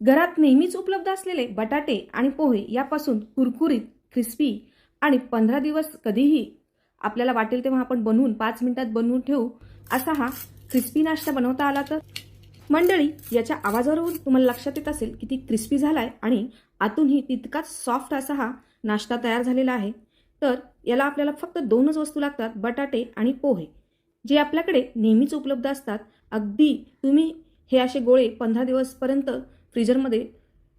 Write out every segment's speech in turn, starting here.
घरात नेहमीच उपलब्ध असलेले बटाटे आणि पोहे यापासून कुरकुरीत क्रिस्पी आणि पंधरा दिवस कधीही आपल्याला वाटेल तेव्हा आपण बनवून पाच मिनिटात बनवून ठेवू असा हा क्रिस्पी नाश्ता बनवता आला तर. मंडळी याच्या आवाजावरून तुम्हाला लक्षात येत असेल की ती क्रिस्पी झालाय आणि आतूनही तितकाच सॉफ्ट असा हा नाश्ता तयार झालेला आहे. तर याला आपल्याला फक्त दोनच वस्तू लागतात बटाटे आणि पोहे जे आपल्याकडे नेहमीच उपलब्ध असतात. अगदी तुम्ही हे असे गोळे पंधरा दिवसपर्यंत फ्रीजरमध्ये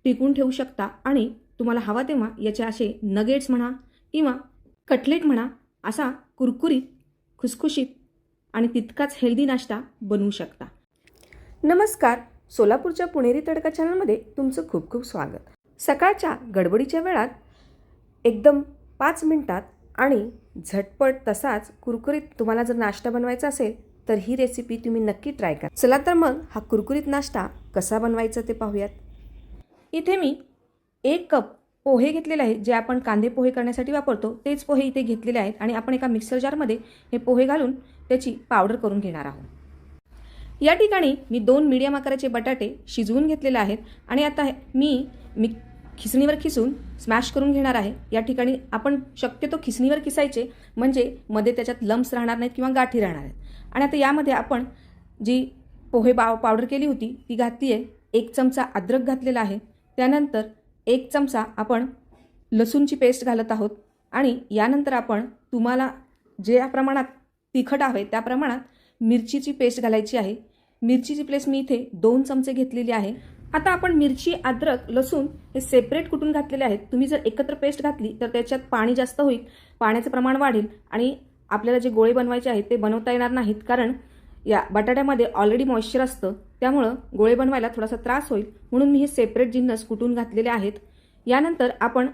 टिकून ठेवू शकता आणि तुम्हाला हवा तेव्हा याचे असे नगेट्स म्हणा किंवा कटलेट म्हणा असा कुरकुरीत खुसखुशीत आणि तितकाच हेल्दी नाश्ता बनवू शकता. नमस्कार सोलापूरच्या पुणेरी तडका चॅनलमध्ये तुमचं खूप खूप स्वागत. सकाळच्या गडबडीच्या वेळात एकदम पाच मिनटात आणि झटपट तसाच कुरकुरीत तुम्हाला जर नाश्ता बनवायचा असेल तर ही रेसिपी तुम्ही नक्की ट्राय करा. चला तर मग हा कुरकुरीत नाश्ता कसा बनवायचा ते पाहूयात. इथे मी एक कप पोहे घेतलेले आहेत जे आपण कांदे पोहे करण्यासाठी वापरतो तेच पोहे इथे घेतलेले आहेत आणि आपण एका मिक्सर जारमध्ये हे पोहे घालून त्याची पावडर करून घेणार आहोत. या ठिकाणी मी दोन मीडियम आकाराचे बटाटे शिजवून घेतलेले आहेत आणि आता मी मिक खिसणीवर खिसून स्मॅश करून घेणार आहे. या ठिकाणी आपण शक्यतो खिसणीवर किसायचे म्हणजे मध्ये त्याच्यात लम्स राहणार नाहीत किंवा गाठी राहणार आहेत. आणि आता यामध्ये आपण जी पोहे पाव पावडर केली होती ती घातली आहे एक चमचा अद्रक घातलेला आहे. त्यानंतर एक चमचा आपण लसूणची पेस्ट घालत आहोत. आणि यानंतर आपण तुम्हाला ज्या प्रमाणात तिखट हवे त्या प्रमाणात मिरचीची पेस्ट घालायची आहे. मिरचीची पेस्ट मी इथे दोन चमचे घेतलेली आहे. आता आपण मिरची अद्रक लसूण हे सेपरेट कुटून घातलेले आहेत? तुम्ही जर एकत्र पेस्ट घातली तर त्याच्यात पाणी जास्त होईल पाण्याचं प्रमाण वाढेल आणि आपल्याला जे गोळे बनवायचे आहेत ते बनवता येणार नाहीत. कारण या बटाट्यामध्ये ऑलरेडी मॉइश्चर असतं त्यामुळं गोळे बनवायला थोडासा त्रास होईल. म्हणून मी हे सेपरेट जिन्नस कुटून घातलेले आहेत? यानंतर आपण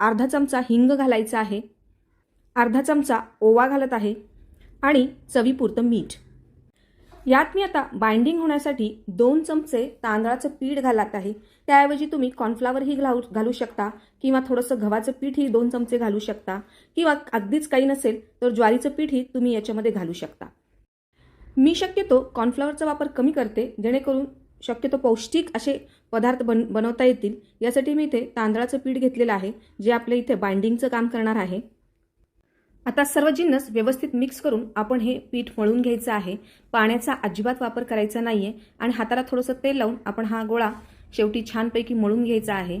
अर्धा चमचा हिंग घालायचा आहे. अर्धा चमचा ओवा घालत आहे आणि चवीपुरतं मीठ. यात मी आता बाइंडिंग होण्यासाठी दोन चमचे तांदळाचं पीठ घालत आहे. त्याऐवजी तुम्ही कॉर्नफ्लावरही घालू घालू शकता किंवा थोडंसं गव्हाचं पीठही दोन चमचे घालू शकता किंवा अगदीच काही नसेल तर ज्वारीचं पीठही तुम्ही याच्यामध्ये घालू शकता. मी शक्यतो कॉर्नफ्लॉवरचा वापर कमी करते जेणेकरून शक्यतो पौष्टिक असे पदार्थ बन बनवता येतील. यासाठी मी इथे तांदळाचं पीठ घेतलेलं आहे जे आपल्या इथे बाइंडिंगचं काम करणार आहे. आता सर्व जिन्नस व्यवस्थित मिक्स करून आपण हे पीठ मळून घ्यायचं आहे. पाण्याचा अजिबात वापर करायचा नाही आहे आणि हाताला थोडंसं तेल लावून आपण हा गोळा शेवटी छानपैकी मळून घ्यायचा आहे.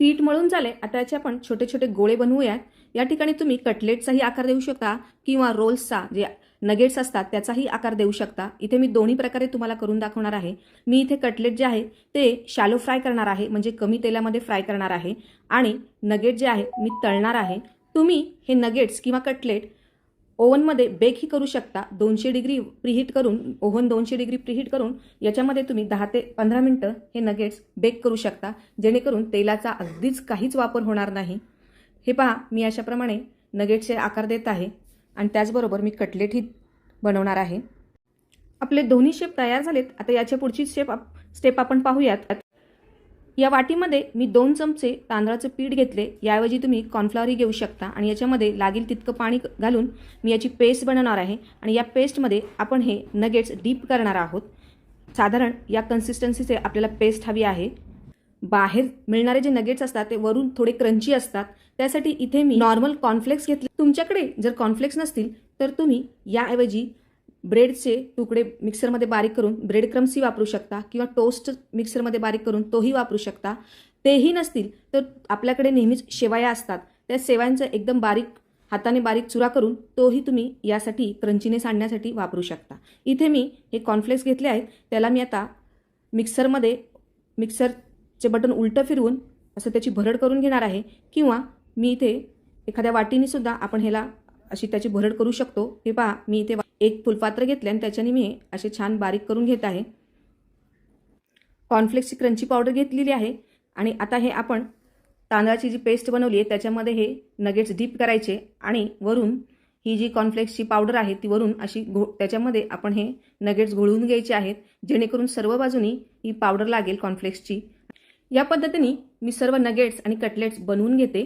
पीठ मळून झाले आता याचे आपण छोटे छोटे गोळे बनवूयात. या ठिकाणी तुम्ही कटलेटचाही आकार देऊ शकता किंवा रोल्सचा जे नगेट्स असतात त्याचाही आकार देऊ शकता. इथे मी दोन्ही प्रकारे तुम्हाला करून दाखवणार आहे. मी इथे कटलेट जे आहे ते शालो फ्राय करणार आहे म्हणजे कमी तेलामध्ये फ्राय करणार आहे. आणि नगेट जे आहे मी तळणार आहे. तुम्ही हे नगेट्स किंवा कटलेट ओव्हनमध्ये बेकही करू शकता. दोनशे डिग्री प्रीहीट करून ओव्हन दोनशे डिग्री प्रीहीट करून याच्यामध्ये तुम्ही दहा ते पंधरा मिनटं हे नगेट्स बेक करू शकता. जेणेकरून तेलाचा अगदीच काहीच वापर होणार नाही. हे पहा मी अशाप्रमाणे नगेट्सचे आकार देत आहे आणि त्याचबरोबर मी कटलेटही बनवणार आहे. आपले दोन्ही शेप तयार झालेत. आता याच्या पुढची शेप स्टेप आपण पाहूयात. या वाटीमध्ये मी दोन चमचे तांदळाचं पीठ घेतले. याऐवजी तुम्ही कॉर्नफ्लॉवरही घेऊ शकता. आणि याच्यामध्ये लागेल तितकं पाणी घालून मी याची पेस्ट बनवणार आहे. आणि या पेस्टमध्ये आपण हे नगेट्स डीप करणार आहोत. साधारण या कन्सिस्टन्सीचे आपल्याला पेस्ट हवी आहे. बाहेर मिळणारे जे नगेट्स असतात ते वरून थोडे क्रंची असतात. त्यासाठी इथे मी नॉर्मल कॉर्नफ्लेक्स घेतले. तुमच्याकडे जर कॉर्नफ्लेक्स नसतील तर तुम्ही याऐवजी ब्रेडचे तुकडे मिक्सरमध्ये बारीक करून ब्रेड क्रम्सही वापरू शकता किंवा टोस्ट मिक्सरमध्ये बारीक करून तोही वापरू शकता. तेही नसतील तर आपल्याकडे नेहमीच शेवाया असतात. त्या शेवायांचं एकदम बारीक हाताने बारीक चुरा करून तोही तुम्ही यासाठी क्रंचीने सांडण्यासाठी वापरू शकता. इथे मी हे कॉर्नफ्लेक्स घेतले आहेत. त्याला मी आता मिक्सरमध्ये मिक्सरचे बटन उलटं फिरवून असं त्याची भरड करून घेणार आहे किंवा मी इथे एखाद्या वाटीनेसुद्धा आपण ह्याला अशी त्याची भरड करू शकतो. हे पहा मी इथे एक फुलपात्र घेतले आणि त्याच्याने मी असे छान बारीक करून घेत आहे. कॉर्नफ्लेक्सची क्रंची पावडर घेतलेली आहे. आणि आता हे आपण तांदळाची जी पेस्ट बनवली आहे त्याच्यामध्ये हे नगेट्स डीप करायचे आणि वरून ही जी कॉर्नफ्लेक्सची पावडर आहे ती वरून अशी घो त्याच्यामध्ये आपण हे नगेट्स घोळवून घ्यायचे आहेत. जेणेकरून सर्व बाजूनी ही पावडर लागेल कॉर्नफ्लेक्सची या पद्धतीने मी सर्व नगेट्स आणि कटलेट्स बनवून घेते.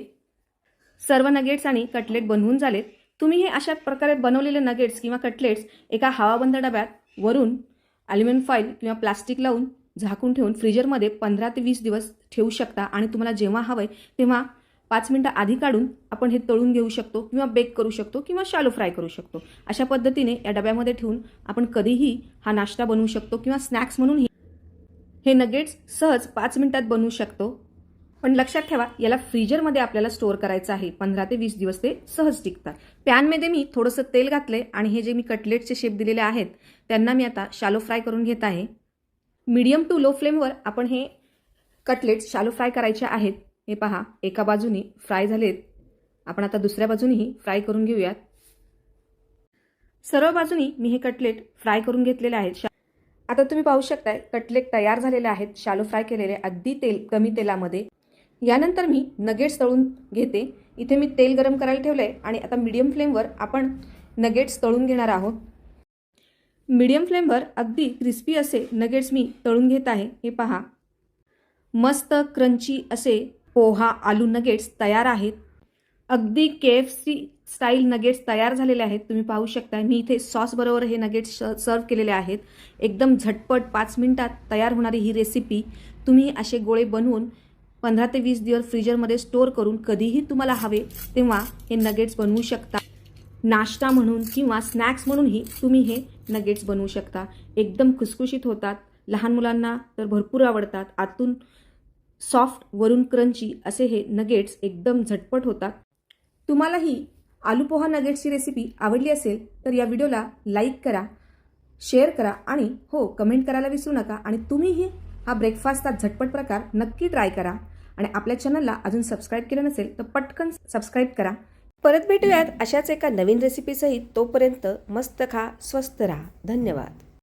सर्व नगेट्स आणि कटलेट बनवून झालेत. तुम्ही हे अशा प्रकारे बनवलेले नगेट्स किंवा कटलेट्स एका हवाबंद डब्यात वरून ॲल्युमिनियम फॉईल किंवा प्लास्टिक लावून झाकून ठेवून फ्रीजरमध्ये पंधरा ते वीस दिवस ठेवू शकता आणि तुम्हाला जेव्हा हवं आहे तेव्हा पाच मिनटं आधी काढून आपण हे तळून घेऊ शकतो किंवा बेक करू शकतो किंवा शालो फ्राय करू शकतो. अशा पद्धतीने या डब्यामध्ये ठेवून आपण कधीही हा नाश्ता बनवू शकतो किंवा स्नॅक्स म्हणूनही हे नगेट्स सहज पाच मिनटात बनवू शकतो. पण लक्षात ठेवा याला फ्रीजरमध्ये आपल्याला स्टोअर करायचं आहे. पंधरा ते वीस दिवस ते सहज टिकतात. पॅनमध्ये मी थोडंसं तेल घातले आणि हे जे मी कटलेटचे शेप दिलेले आहेत त्यांना मी आता शालो फ्राय करून घेत आहे. मीडियम टू लो फ्लेमवर आपण हे कटलेट्स शालो फ्राय करायचे आहेत. हे पहा एका बाजूने फ्राय झालेत. आपण आता दुसऱ्या बाजूनेही फ्राय करून घेऊयात. सर्व बाजूनी मी हे कटलेट फ्राय करून घेतलेले आहेत. आता तुम्ही पाहू शकताय कटलेट तयार झालेले आहेत शालो फ्राय केलेले अगदी तेल कमी तेलामध्ये. यानंतर मी नगेट्स तळून घेते. इथे मी तेल गरम करायला ठेवलं आहे आणि आता मीडियम फ्लेमवर आपण नगेट्स तळून घेणार आहोत. मीडियम फ्लेमवर अगदी क्रिस्पी असे नगेट्स मी तळून घेत आहे. हे पहा. मस्त क्रंची असे पोहा आलू नगेट्स तयार आहेत. अगदी K F C style nuggets तयार झालेले आहेत. तुम्ही पाहू शकता मी इथे सॉसबरोबर हे नगेट्स सर्व केलेले आहेत. एकदम झटपट पाच मिनिटात तयार होणारी ही रेसिपी तुम्ही असे गोळे बनवून पंधरा ते वीस दिवस फ्रीजरमध्ये स्टोअर करून कधीही तुम्हाला हवे तेव्हा हे नगेट्स बनवू शकता. नाश्ता म्हणून किंवा स्नॅक्स म्हणूनही तुम्ही हे नगेट्स बनवू शकता. एकदम खुसखुशीत होतात. लहान मुलांना तर भरपूर आवडतात. आतून सॉफ्ट वरून क्रंची असे हे नगेट्स एकदम झटपट होतात. तुम्हाला ही आलू पोहा नगेट्सची रेसिपी आवडली असेल तर या व्हिडिओला लाईक करा शेअर करा आणि हो कमेंट करायला विसरू नका आणि तुम्हीही हा ब्रेकफास्टचा झटपट प्रकार नक्की ट्राय करा. आणि आपल्या चॅनलला अजून सबस्क्राईब केलं नसेल तर पटकन सबस्क्राईब करा. परत भेटूयात अशाच एका नवीन रेसिपीसहित तोपर्यंत मस्त खा स्वस्त राहा. धन्यवाद.